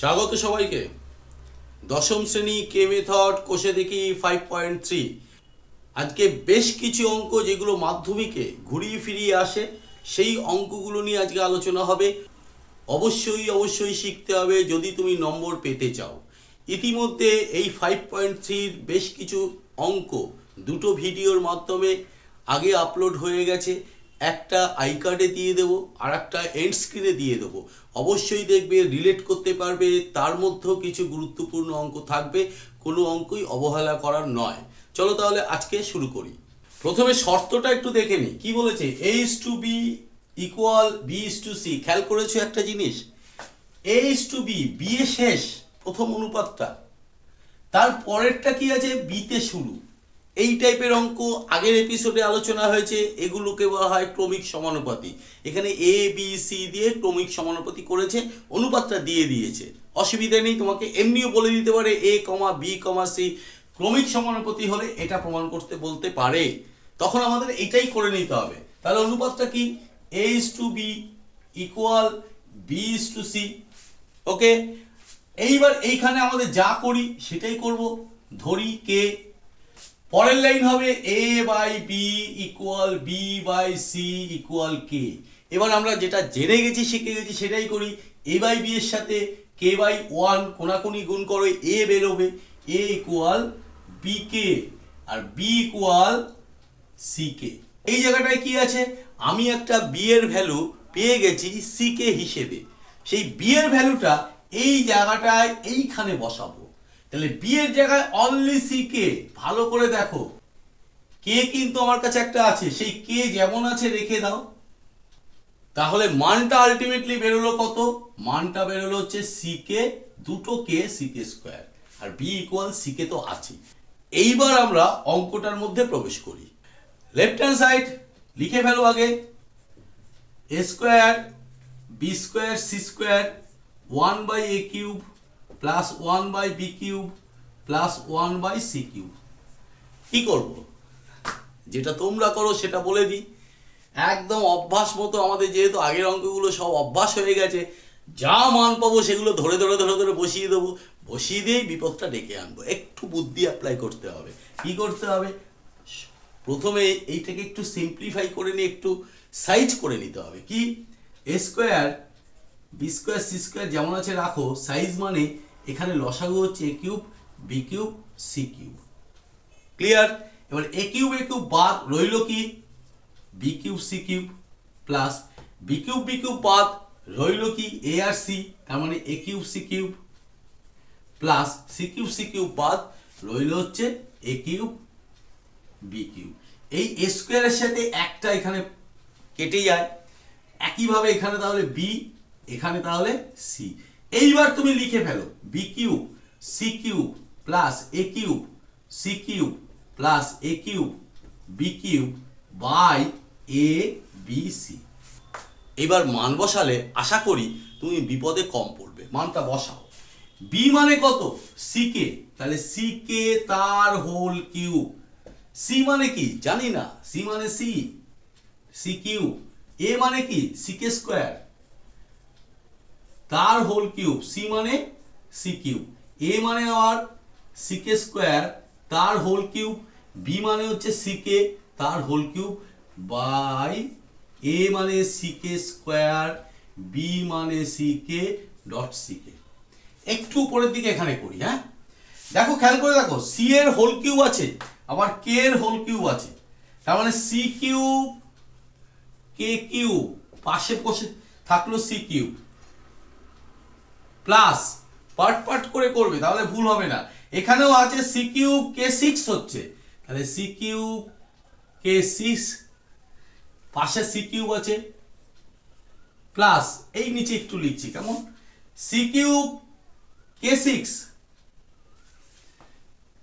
স্বাগত সবাইকে। দশম শ্রেণি কে মেথড কোষে দেখি ফাইভ পয়েন্ট থ্রি আজকে বেশ কিছু অঙ্ক যেগুলো মাধ্যমিকে ঘুরিয়ে ফিরিয়ে আসে, সেই অঙ্কগুলো নিয়ে আজকে আলোচনা হবে। অবশ্যই অবশ্যই শিখতে হবে যদি তুমি নম্বর পেতে চাও। ইতিমধ্যে এই ফাইভ পয়েন্ট থ্রির বেশ কিছু অঙ্ক দুটো ভিডিওর মাধ্যমে আগে আপলোড হয়ে গেছে। একটা আই কার্ডে দিয়ে দেবো আর একটা এন্ড স্ক্রিনে দিয়ে দেবো। অবশ্যই দেখবে রিলেট করতে পারবে, তার মধ্যেও কিছু গুরুত্বপূর্ণ অঙ্ক থাকবে, কোনো অঙ্কই অবহেলা করার নয়। চলো তাহলে আজকে শুরু করি। প্রথমে শর্তটা একটু দেখে নিই। কি বলেছে? A is to B equal B is to C খেয়াল করেছ একটা জিনিস? A is to B B A শেষ প্রথম অনুপাতটা। তার পরেরটা কি আছে? বিতে শুরু। এই টাইপের অঙ্ক আগের এপিসোডে আলোচনা হয়েছে, এগুলোকে বলা হয় ক্রমিক সমানুপাতি। এখানে এ বি সি দিয়ে ক্রমিক সমানুপাতি করেছে, অনুপাতটা দিয়ে দিয়েছে। অসুবিধা নেই, তোমাকে এমনিও বলে দিতে পারে এ কমা বি কমা সি ক্রমিক সমানুপাতি হলে এটা প্রমাণ করতে বলতে পারে। তখন আমাদের এটাই করে নিতে হবে। তাহলে অনুপাতটা কি? A is to B equal B is to C okay এইবার এইখানে আমাদের যা করি, সেটাই করব। ধরি কে পরের লাইন হবে A by B equal B by C equal K এবার আমরা যেটা জেনে গেছি, শিখে গেছি সেটাই করি। এ বাই বি এর সাথে কে বাই ওয়ান কোনাকুনি গুণ করো এ বেরোবে। এ ইকুয়াল বি কে আর বি ইকুয়াল সি কে এই জায়গাটায় কি আছে? আমি একটা বি এর ভ্যালু পেয়ে গেছি সি কে হিসেবে। সেই বি এর ভ্যালুটা এই জায়গাটায় এইখানে বসাবো। তাহলে বি এর জায়গায় অনলি সি কে? ভালো করে দেখো। কে কিন্তু আমার কাছে একটা আছে, সেই কে যেমন আছে রেখে দাও। তাহলে মানটা আলটিমেটলি বেরোলো কত? মানটা বেরোলো হচ্ছে সি কে, দুটো কে সি কে স্কোয়ার আর বি ইকুয়াল সি কে তো আছে এইবার আমরা অঙ্কটার মধ্যে প্রবেশ করি। লেফট হ্যান্ড সাইড লিখে ফেলো আগে। A square B square C square one by A cube plus one by B cube plus one by C cube কি করব? যেটা তোমরা করো সেটা বলে দিই। একদম অভ্যাস মতো আমাদের যেহেতু আগের অঙ্কগুলো সব অভ্যাস হয়ে গেছে, যা মান পাবো সেগুলো ধরে ধরে ধরে ধরে বসিয়ে দেবো। বসিয়ে দিয়েই বিপদটা ডেকে আনব। একটু বুদ্ধি অ্যাপ্লাই করতে হবে। কি করতে হবে? প্রথমে এইটাকে একটু সিম্পলিফাই করে নিয়ে একটু সাইজ করে নিতে হবে। কি? A square B square C square যেমন আছে রাখো সাইজ মানে এখানে লসাগু হচ্ছে A cube B cube C cube. Clear এবার এ কিউব এ কিউব বাদ রইল কি? B cube C cube plus B cube B cube বাদ রইল কি? এ আর সি তার মানে A cube C cube plus C cube C cube বাদ রইল হচ্ছে এ কিউব বি কিউব। এই এ স্কোয়ারের সাথে একটা এখানে কেটে যায়। একইভাবে এখানে তাহলে বি এখানে তাহলে সি এইবার তুমি লিখে ফেলো B cube C cube plus A cube C cube plus A cube B cube by A B C এবার মান বসালে আশা করি তুমি বিপদে কম পড়বে। মানটা বসাও। বি মানে কত? সি কে তাহলে সি কে তার হোল কিউব সি মানে কি? জানি না। সি মানে সি সি কিউ এ মানে কি? সি কে স্কোয়ার তার হোল কিউব সি মানে সি কিউব এ মানে আবার সি কে স্কোয়ার তার হোল কিউব বি মানে হচ্ছে সি কে তার হোল কিউব বাই এ মানে সি কে স্কোয়ার বি মানে C K dot C K একটু উপরের দিকে এখানে করি হ্যাঁ? দেখো, খেয়াল করে দেখো সি এর হোল কিউব আছে, আবার কে এর হোল কিউব আছে। তার মানে সি কিউব কে কিউব পাশে বসে থাকল C cube plus part part করে করবে, তাহলে ভুল হবে না। এখানেও আছে সি কিউব কে সিক্স হচ্ছে। তাহলে সি কিউব কে সিক্স, পাশে সি কিউব আছে। প্লাস এই নিচে একটু লিখছি, কেমন? সি কিউব কে সিক্স,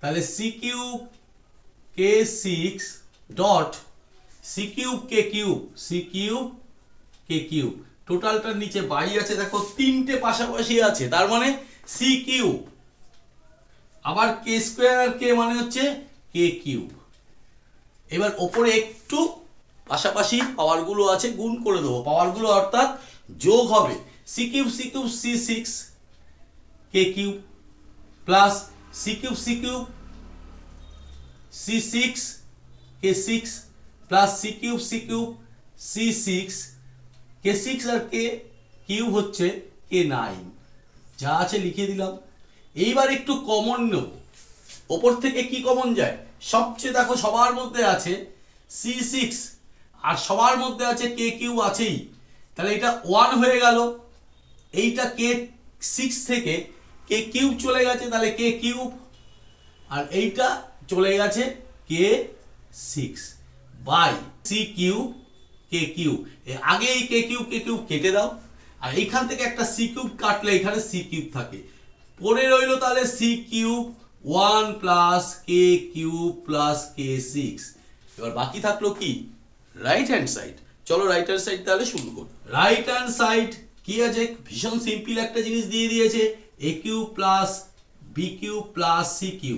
তাহলে C cube K six dot C cube K cube C cube K cube. টোটালটার নিচে বাই আছে, দেখো, তিনটে পাশাপাশি আছে, তার মানে সি কিউব আবার কে স্কোয়ার আর কে মানে হচ্ছে কে কিউব এবার ওপরে একটু পাশাপাশি পাওয়ারগুলো আছে, গুণ করে দেবো। পাওয়ারগুলো অর্থাৎ যোগ হবে। C cube C cube C six K cube plus C cube C cube C six K six plus C cube C cube C six K six আর কে কিউব হচ্ছে কে নাইন যা আছে লিখে দিলাম। এইবার একটু কমন নেব। ওপর থেকে কি কমন যায়? সবচেয়ে দেখো সবার মধ্যে আছে সি সিক্স আর সবার মধ্যে আছে কে কিউ আছেই। তাহলে এটা ওয়ান হয়ে গেল। এইটা কে সিক্স থেকে কে কিউ চলে গেছে, তাহলে কে কিউব আর এইটা চলে গেছে K six by C cube K cube আগে এই কে কিউ কে কিউব কেটে দাও। আর এইখান থেকে একটা সি কিউব কাটলে এখানে সি কিউব থাকে। পরে রইল তাহলে C cube one plus K cube plus K six এবার বাকি থাকল কি? রাইট হ্যান্ড সাইড চলো রাইট হ্যান্ড সাইড তাহলে শুরু করি। রাইট হ্যান্ড সাইড কি আছে? ভীষণ সিম্পল একটা জিনিস দিয়ে দিয়েছে। A cube plus B cube plus C cube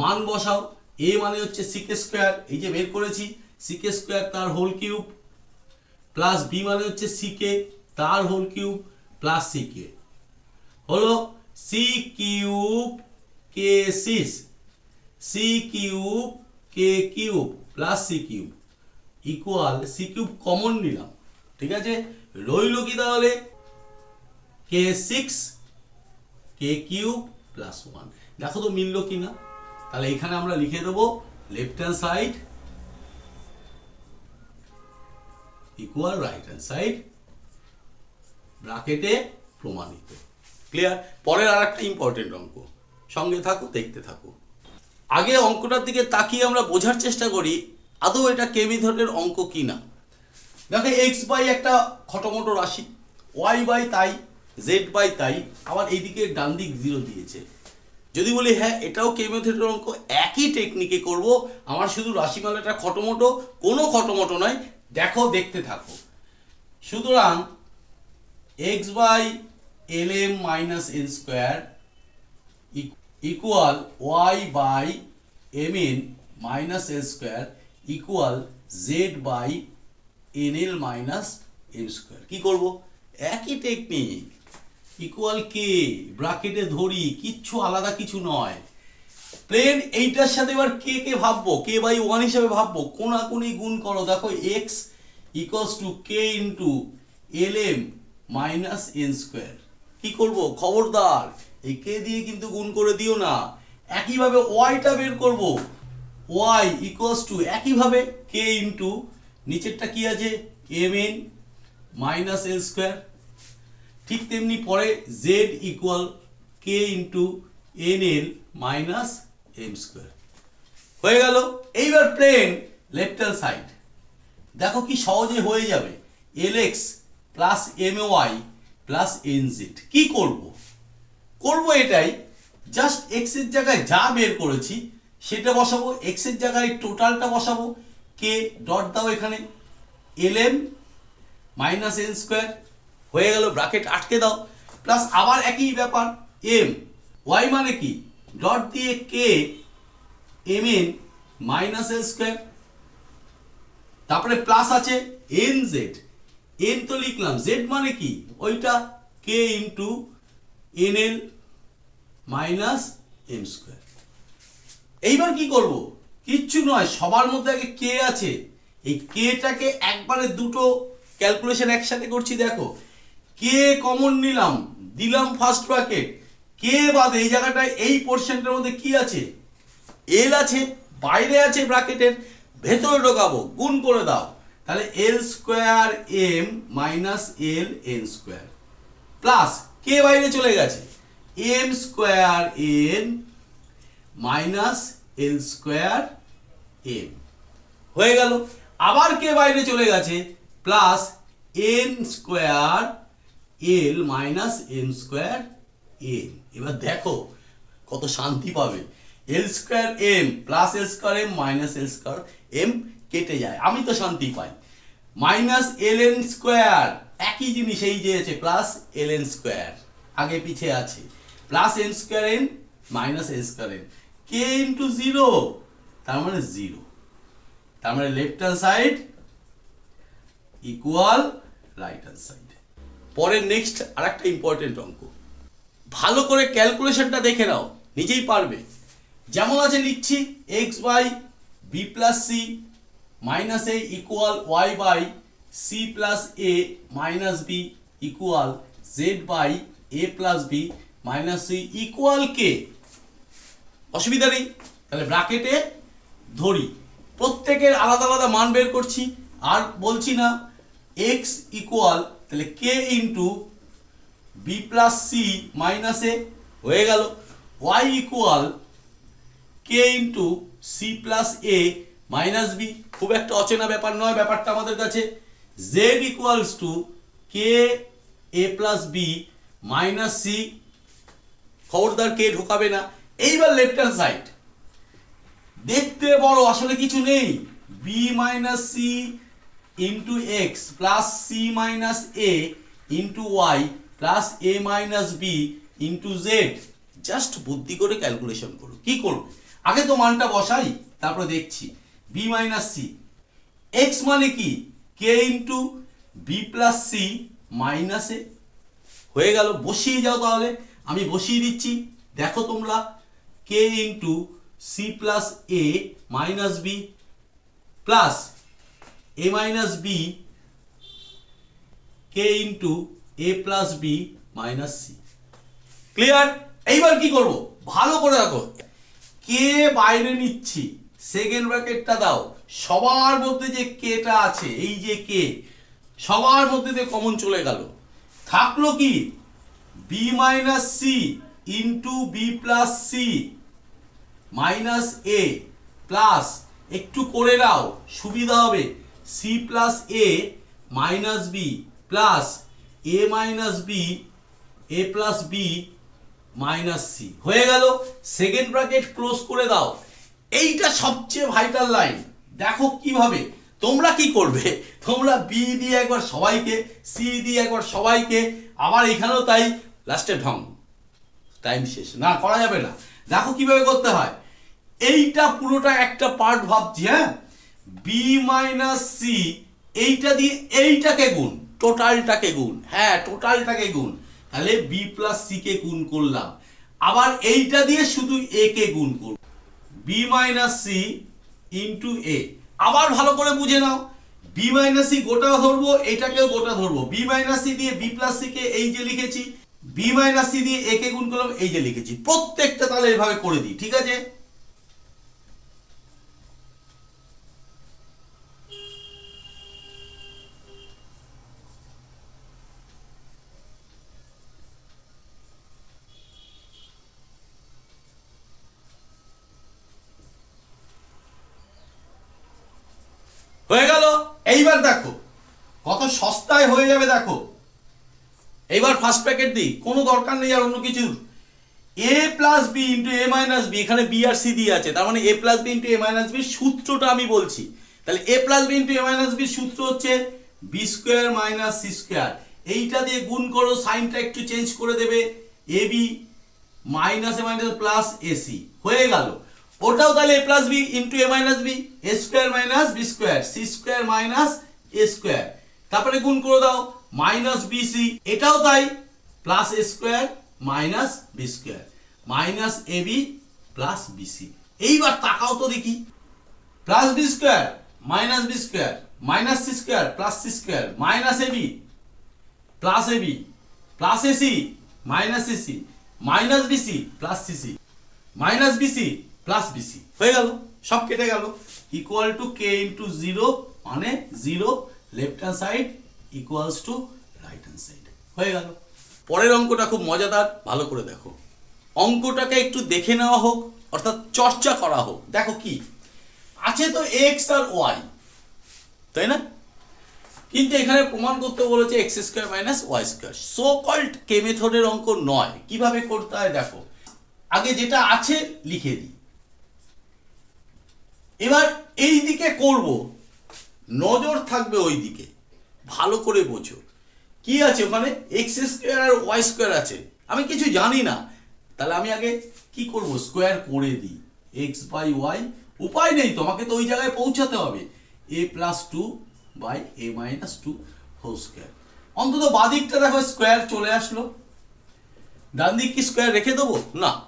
মান বসাও। এ মানে হচ্ছে সিকে স্কোয়ার এই যে বের করেছি। সিকে স্কোয়ার তার হোল কিউব প্লাস বি মানে হচ্ছে সিকে তার হোল কিউব প্লাস সিকে হলো C cube K six C cube K cube plus C cube equal C cube common নিলাম। ঠিক আছে? রইল কি তাহলে? K six K cube plus one দেখো তো মিললো কি না তাহলে এখানে আমরা লিখে দেবো left hand side equal right hand side ব্রাকেটে প্রমাণিত। ক্লিয়ার পরের আর একটা ইম্পর্টেন্ট অঙ্ক। সঙ্গে থাকো, দেখতে থাকো। আগে অঙ্কটার দিকে তাকিয়ে আমরা বোঝার চেষ্টা করি, আদৌ এটা কে মেথডের অঙ্ক কি না দেখো এক্স বাই একটা খটোমটো রাশি ওয়াই বাই তাই জেড বাই তাই, আবার এইদিকে ডান দিক জিরো দিয়েছে। যদি বলি হ্যাঁ এটাও কে অঙ্ক, একই টেকনিকে করব, আমার শুধু রাশিমালাটা খটোমটো কোনো খটোমটো নয় দেখো, দেখতে থাকো। সুতরাং X by L M minus N square equal Y by M N minus L square equal Z by N L minus M square কী করব? একই টেকনিক ইকুয়াল কে ব্রাকেটে ধরি, কিচ্ছু আলাদা কিছু নয়। প্লেন এইটার সাথে এবার কে কে ভাববো? কে বাই ওয়ান হিসাবে ভাববো? কোনাকুনি গুণ করো। দেখো X equals to K into L M minus N square কি করব? খবরদার। এই কে দিয়ে কিন্তু গুণ করে দিও না। একইভাবে ওয়াইটা বের করব। ওয়াই ইকুয়ালস টু একইভাবে কে ইন্টু নিচেরটা কি আছে? M N minus L square ঠিক তেমনি পরে Z equal K into N L minus M square হয়ে গেল, এইবার প্লেন লেফট হ্যান্ড সাইড দেখো কি সহজে হয়ে যাবে। L X plus M Y plus N Z কি করব? করব এটাই জাস্ট এক্সের জায়গায় যা বের করেছি, সেটা বসাবো এক্সের জায়গায় টোটালটা বসাবো কে ডট দাও এখানে L M minus N square হয়ে গেল ব্রাকেট আটকে দাও প্লাস আবার একই ব্যাপার এম ওয়াই মানে কি? ডট দিয়ে K M N minus L square তারপরে প্লাস আছে এন জেড এন তো লিখলাম জেড মানে কি? ওইটা K into N L minus M square এইবার কি করব? কিচ্ছু নয়, সবার মধ্যে আগে কে আছে। এই কেটাকে একবারে দুটো ক্যালকুলেশন একসাথে করছি, দেখো। কে কমন নিলাম, দিলাম ফার্স্ট ব্র্যাকেট কে বাদে এই জায়গাটায়, এই পোর্শনটার মধ্যে কি আছে? এল আছে, বাইরে আছে ব্র্যাকেটের, ভেতরে ঢোকাবো, গুণ করে দাও। তাহলে L square M minus L N square plus K বাইরে চলে গেছে? M square N minus L square M হয়ে গেল। আবার কে বাইরে চলে গেছে? Plus N square L minus N square M এবার দেখো কত শান্তি পাবে। L square M plus L square M minus L square M কেটে যায়। আমি তো শান্তি পাই। মাইনাস এল এন স্কোয়ার একই জিনিস এই যে আছে প্লাস এল এন স্কোয়ার আগে পিছে আছে। Plus N square N minus N square N K into zero তার মানে জিরো তার মানে left hand side equal right hand side পরের নেক্সট আর একটা ইম্পর্টেন্ট অঙ্ক। ভালো করে ক্যালকুলেশনটা দেখে নাও, নিজেই পারবে। যেমন আছে লিখছি X by B plus C minus A equal Y by C plus A minus B equal Z by A plus B minus C equal K অসুবিধা নেই, তাহলে ব্র্যাকেটে ধরি। প্রত্যেকের আলাদা আলাদা মান বের করছি, আর বলছি না এক্স ইকুয়াল তাহলে K into B plus C minus A হয়ে গেল। Y equal K into C plus A minus B খুব একটা অচেনা ব্যাপার নয়, ব্যাপারটা আমাদের কাছে। Z equals to K A plus B minus C খবরদার কে ঢোকাবে না। এইবার লেফট হ্যান্ড সাইড দেখতে বড়, আসলে কিছু নেই। B minus C into X plus C minus A into Y plus A minus B into Z just বুদ্ধি করে ক্যালকুলেশন করো। কি করো আগে তো মানটা বসাই, তারপরে দেখছি। বি মাইনাস সি এক্স মানে কি? K into B plus C minus A হয়ে গেল, বসিয়ে যাও তাহলে। আমি বসিয়ে দিচ্ছি। দেখো তোমরা K into C plus A minus B plus A minus B K into A plus B minus C clear এইবার কি করব? ভালো করে রাখো কে বাইরে নিচ্ছি। সেকেন্ড ব্র্যাকেটটা দাও। সবার মধ্যে যে কেটা আছে, এই যে কে সবার মধ্যে দিয়ে কমন চলে গেল। থাকল কি? B minus C into B plus C minus A plus একটু করে নাও, সুবিধা হবে। C plus A minus B plus A minus B A plus B minus C হয়ে গেল। সেকেন্ড ব্র্যাকেট ক্লোজ করে দাও। এইটা সবচেয়ে ভাইটাল লাইন দেখো কীভাবে। তোমরা কি করবে? তোমরা বি দিয়ে একবার সবাইকে সি দিয়ে একবার সবাইকে, আবার এখানেও তাই লাস্টে ঢং। টাইম শেষ। না, করা যাবে না। দেখো কীভাবে করতে হয়। এইটা পুরোটা একটা পার্ট ভাবছি হ্যাঁ? বি মাইনাস সি এইটা দিয়ে এইটাকে গুণ। টোটালটাকে গুণ। হ্যাঁ টোটালটাকে গুণ। তাহলে বি প্লাস সি কে গুণ করলাম। আবার এইটা দিয়ে শুধু এ কে গুণ করব। B minus C into A আবার ভালো করে বুঝে নাও। বি মাইনাস সি গোটা ধরবো এটাকেও গোটা ধরবো। বি মাইনাস সি দিয়ে বি প্লাস সি কে এই যে লিখেছি বি মাইনাস সি দিয়ে এ কে গুণ করলাম, এই যে লিখেছি। প্রত্যেকটা তাহলে এভাবে করে দিই, ঠিক আছে? এইবার দেখো, কত সস্তায় হয়ে যাবে দেখো। এইবার ফার্স্ট প্যাকেট দিই, কোনো দরকার নেই আর অন্য কিছুর। A plus B into A minus B এখানে বি আর সি দিয়ে আছে, তার মানে A plus B into A minus B সূত্রটা আমি বলছি। তাহলে A plus B into A minus B সূত্র হচ্ছে B square minus C square এইটা দিয়ে গুণ করো, সাইনটা একটু চেঞ্জ করে দেবে A B minus minus plus AC হয়ে গেল। ওটাও তাহলে A plus B into A minus B A square minus B square C square minus A square তারপরে গুণ করে দাও মাইনাস বি সি এটাও তাই plus A square minus B square minus A B plus B C এইবার তাকাও তো দেখি। Plus B square minus B square minus C square plus C square minus A B plus A B plus A C minus A C minus B C plus C C minus BC plus BC হয়ে গেল, সব কেটে গেল। Equal to K into zero মানে zero left hand side equals to right hand side হয়ে গেল। পরের অঙ্কটা খুব মজাদার, ভালো করে দেখো। অঙ্কটাকে একটু দেখে নেওয়া হোক, অর্থাৎ চর্চা করা হোক। দেখো কি, আছে তো এক্স আর ওয়াই তাই না? কিন্তু এখানে প্রমাণ করতে বলেছে X square minus Y square so called K মেথডের অঙ্ক নয়। কীভাবে করতে হয় দেখো। আগে যেটা আছে লিখে দিই। এবার এই দিকে করব। নজর থাকবে ওই দিকে। ভালো করে বোঝো। কি আছে? ওখানে এক্স স্কোয়ার আর ওয়াই স্কোয়ার আছে। আমি কিছু জানি না। তাহলে আমি আগে কি করব? স্কোয়ার করে দিই। এক্স বাই ওয়াই উপায় নেই তোমাকে তো ওই জায়গায় পৌঁছাতে হবে। A plus two by A minus two whole square অন্তত বাদিকটা দেখো স্কোয়ার চলে আসলো। ডান দিক কি স্কোয়ার রেখে দেবো? না।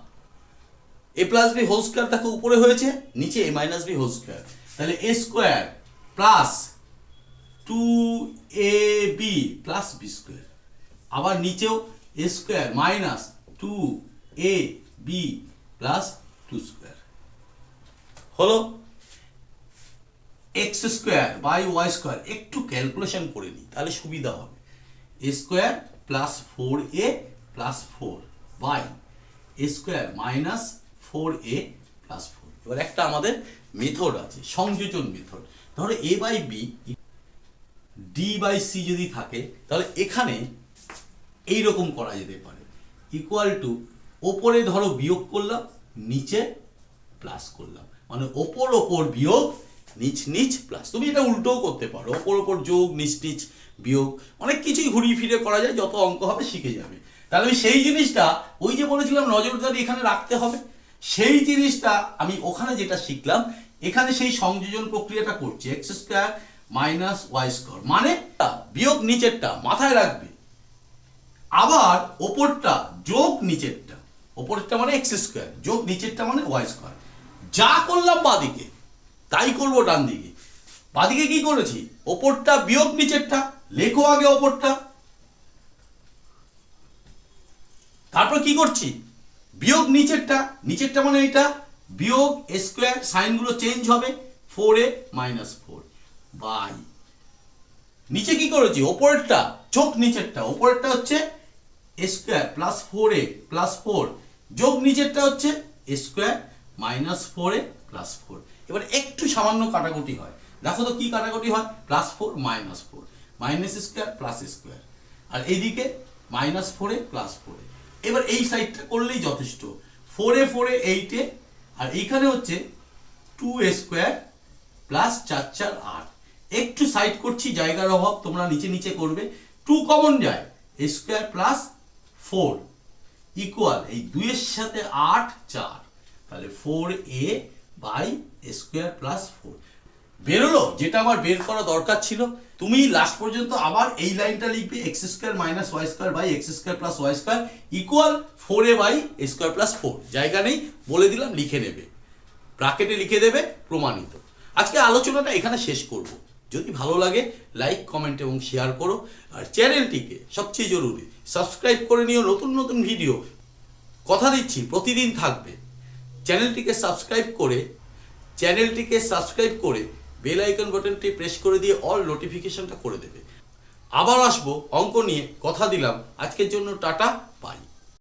A plus B whole square দেখো উপরে হয়েছে, নিচে A minus B whole square তাহলে A square plus two A B plus B square আবার নিচেও A square minus two A B plus two square হলো X square by Y square একটু calculation করে নিই, তাহলে সুবিধা হবে। A square plus four A plus four by A square minus four A plus four এবার একটা আমাদের মেথড আছে, সংযোজন মেথড ধরো A by B D by C যদি থাকে, তাহলে এখানে এই রকম করা যেতে পারে। ইকুয়াল টু ওপরে ধরো বিয়োগ করলাম, নিচে প্লাস করলাম। মানে ওপর ওপর বিয়োগ, নিচ নিচ প্লাস তুমি এটা উল্টোও করতে পারো। ওপর ওপর যোগ, নিচ নিচ বিয়োগ। অনেক কিছুই ঘুরিয়ে ফিরে করা যায়, যত অঙ্ক হবে শিখে যাবে। তাহলে আমি সেই জিনিসটা ওই যে বলেছিলাম, নজরদারি এখানে রাখতে হবে। সেই জিনিসটা আমি ওখানে যেটা শিখলাম, এখানে সেই সংযোজন প্রক্রিয়াটা করছি X square minus Y square মানে বিয়োগ নিচেরটা মাথায় রাখবে। আবার ওপরটা যোগ নিচেরটা, ওপরেরটা মানে এক্স স্কোয়ার যোগ নিচেরটা মানে ওয়াই স্কোয়ার যা করলাম বাদিকে, তাই করব ডান দিকে বাদিকে কি করেছি? ওপরটা বিয়োগ নিচেরটা, লেখো আগে ওপরটা। তারপর কি করছি? বিয়োগ নিচেরটা নিচেরটা মানে এটা, বিয়োগ স্কোয়ার সাইনগুলো চেঞ্জ হবে four A minus four by নিচে কি করেছি? ওপরেরটা, চোখ নিচেরটা, ওপরেরটা হচ্ছে square plus four A plus four যোগ নিচেরটা হচ্ছে square minus four A plus four এবার একটু সামান্য কাটাকুটি হয়। দেখো তো কি কাটাকুটি হয়? Plus four minus four minus square plus square আর এইদিকে মাইনাস ফোরে প্লাস ফোরে এবার এই সাইডটা করলেই যথেষ্ট। ফোরে ফোরে এইটে আর এইখানে হচ্ছে টু এ স্কোয়ার প্লাস চার চার আট। একটু সাইড করছি, জায়গার অভাব, তোমরা নিচে নিচে করবে। টু কমন যায় স্কোয়ার প্লাস ফোর ইকুয়াল এই দুইয়ের সাথে আট, চার। তাহলে four A by square plus four বেরোলো, যেটা আমার বের করা দরকার ছিল তুমি লাস্ট পর্যন্ত আবার এই লাইনটা লিখবে X square minus Y square by X square plus Y square equal four A by square plus four জায়গা নেই, বলে দিলাম, লিখে নেবে। ব্রাকেটে লিখে দেবে, প্রমাণিত। আজকে আলোচনাটা এখানে শেষ করব। যদি ভালো লাগে লাইক কমেন্ট এবং শেয়ার করো। আর চ্যানেলটিকে সবচেয়ে জরুরি সাবস্ক্রাইব করে নিও। নতুন নতুন ভিডিও কথা দিচ্ছি, প্রতিদিন থাকবে। চ্যানেলটিকে সাবস্ক্রাইব করে, চ্যানেলটিকে সাবস্ক্রাইব করে বেল আইকন বাটনটি প্রেস করে দিয়ে অল নোটিফিকেশনটা করে দেবে। আবার আসব, অঙ্ক নিয়ে, কথা দিলাম। আজকের জন্য টাটা।